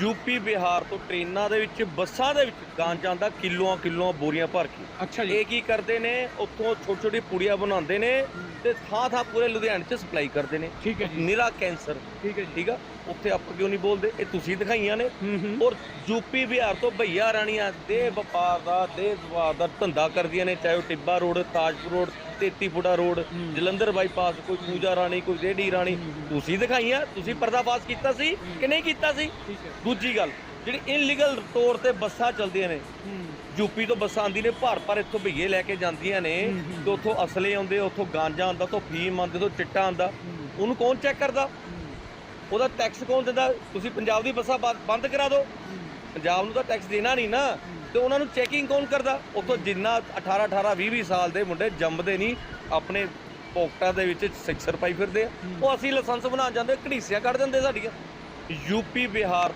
UP Bihar ਤੋਂ ਟ੍ਰੇਨਾਂ ਦੇ ਵਿੱਚ ਬੱਸਾਂ ਦੇ ਵਿੱਚ ਗਾਂਜਾਂ ਦਾ ਕਿਲੋਆਂ ਕਿਲੋਆਂ ਬੋਰੀਆਂ ਭਰ ਕੇ। ਅੱਛਾ ਇਹ ਕੀ ਕਰਦੇ ਨੇ? ਉੱਥੋਂ ਛੋਟੀ ਛੋਟੀ ਪੁੜੀਆਂ ਬਣਾਉਂਦੇ ਨੇ ਤੇ ਥਾਂ ਥਾਂ ਪੂਰੇ ਲੁਧਿਆਣੇ 'ਚ ਸਪਲਾਈ ਕਰਦੇ ਨੇ। ਠੀਕ ਹੈ ਜੀ। ਨਿਰਾ ਕੈਂਸਰ। ਠੀਕ ਹੈ ਜੀ। ਠੀਕ ਆ? ਉੱਥੇ ਆਪਾਂ ਕਿਉਂ ਨਹੀਂ ਬੋਲਦੇ? ਇਹ ਤੁਸੀਂ ਦਿਖਾਈਆਂ ਨੇ। ਔਰ ਯੂਪੀ ਬਿਹਾਰ ਤੋਂ ਭਈਆ ਰਾਣੀਆਂ ਦੇ ਵਪਾਰ ਦਾ ਦੇ ਵਪਾਰ ਦਾ ਧੰਦਾ ਕਰਦੀਆਂ ਨੇ ਚਾਹੇ ਉਹ ਟਿੱਬਾ ਰੋਡ ਤਾਜਪੁਰ ਰੋਡ 33 ਫੁੱਟਾ ਰੋਡ। ਜਲੰਧਰ ਬਾਈਪਾਸ ਕੋਈ ਪੂਜਾ ਰਾਣੀ ਕੋਈ ਰੇਡੀ ਰਾਣੀ। ਤੁਸੀਂ ਦਿਖਾਈਆਂ ਤੁਸੀਂ ਪਰਦਾਫਾਸ਼ ਕੀਤਾ ਸੀ ਕਿ ਨਹੀਂ ਕੀਤਾ ਸੀ? ਦੂਜੀ ਗੱਲ ਜਿਹੜੀ ਇਨਲੀਗਲ ਤੌਰ ਤੇ ਬੱਸਾਂ ਚੱਲਦੀਆਂ ਨੇ ਯੂਪੀ ਤੋਂ ਬੱਸਾਂ ਆਉਂਦੀ ਨੇ ਭਰ ਭਰ ਇੱਥੋਂ ਭਈਏ ਲੈ ਕੇ ਜਾਂਦੀਆਂ ਨੇ। ਤੇ ਉੱਥੋਂ ਅਸਲੇ ਆਉਂਦੇ ਉੱਥੋਂ ਗਾਂਜਾ ਆਉਂਦਾ ਤੋਂ ਫੀਮ ਆਉਂਦੇ ਤੋਂ ਚਿੱਟਾ ਆਉਂਦਾ। ਉਹਨੂੰ ਕੌਣ ਚੈੱਕ ਕਰਦਾ? ਉਹਦਾ ਟੈਕਸ ਕੌਣ ਦਿੰਦਾ? ਤੁਸੀਂ ਪੰਜਾਬ ਦੀ ਬੱਸਾਂ ਬੰਦ ਕਰਾ ਦਿਓ। ਪੰਜਾਬ ਨੂੰ ਤਾਂ ਟੈਕਸ ਦੇਣਾ ਨਹੀਂ ਨਾ। ਤੇ ਉਹਨਾਂ ਨੂੰ ਚੈਕਿੰਗ ਕੌਣ ਕਰਦਾ? ਉੱਥੋਂ ਜਿੰਨਾ 18 18 20 20 ਸਾਲ ਦੇ ਮੁੰਡੇ ਜੰਮਦੇ ਨਹੀਂ, ਆਪਣੇ ਪੋਕਟਾਂ ਦੇ ਵਿੱਚ ਸਿਕਸਰ ਪਾਈ ਫਿਰਦੇ ਆ। ਉਹ ਅਸੀਂ ਲਾਇਸੈਂਸ ਬਣਾ ਜਾਂਦੇ, ਘੜੀਸੀਆਂ ਕੱਢ ਦਿੰਦੇ ਸਾਡੀਆਂ। ਯੂਪੀ ਬਿਹਾਰ